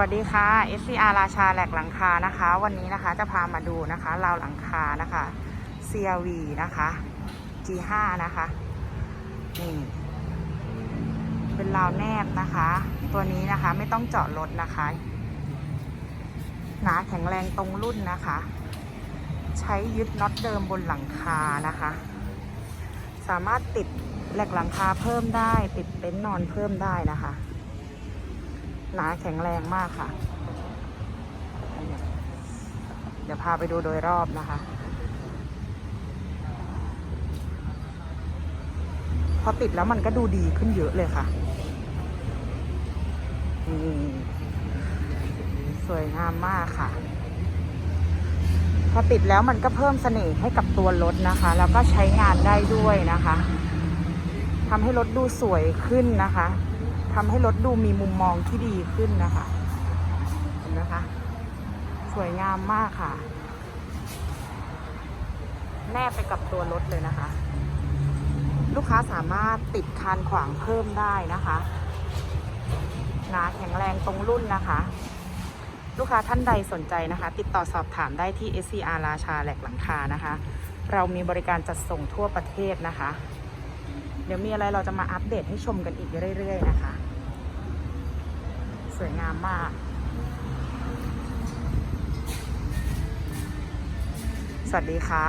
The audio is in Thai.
วัสดีค่ะ SCR ราชาแหลกหลังคานะคะ วันนี้นะคะจะพามาดูนะคะราวหลังคานะคะ CRV นะคะ G5 นะคะนี่เป็นราวแนบนะคะ ตัวนี้นะคะไม่ต้องเจาะรถนะคะ หนาแข็งแรงตรงรุ่นนะคะ ใช้ยึดน็อตเดิมบนหลังคานะคะ สามารถติดแหลกหลังคาเพิ่มได้ ติดเต็นท์นอนเพิ่มได้นะคะ หนาแข็งแรงมากค่ะ เดี๋ยวพาไปดูโดยรอบนะคะ พอติดแล้วมันก็ดูดีขึ้นเยอะเลยค่ะนี่สวยงามมากค่ะ พอติดแล้วมันก็เพิ่มเสน่ห์ให้กับตัวรถนะคะ แล้วก็ใช้งานได้ด้วยนะคะทำให้รถดูสวยขึ้นนะคะ ทำให้รถดูมีมุมมองที่ดีขึ้นนะคะเห็นไหมคะสวยงามมากค่ะ แนบไปกับตัวรถเลยนะคะ ลูกค้าสามารถติดคานขวางเพิ่มได้นะคะนาแข็งแรงตรงรุ่นนะคะ ลูกค้าท่านใดสนใจนะคะ ติดต่อสอบถามได้ที่ SCR ราชาแหลกหลังคานะคะ เรามีบริการจัดส่งทั่วประเทศนะคะ เดี๋ยวมีอะไรเราจะมาอัปเดตให้ชมกันอีกเรื่อยๆนะคะ สวยงามมากสวัสดีค่ะ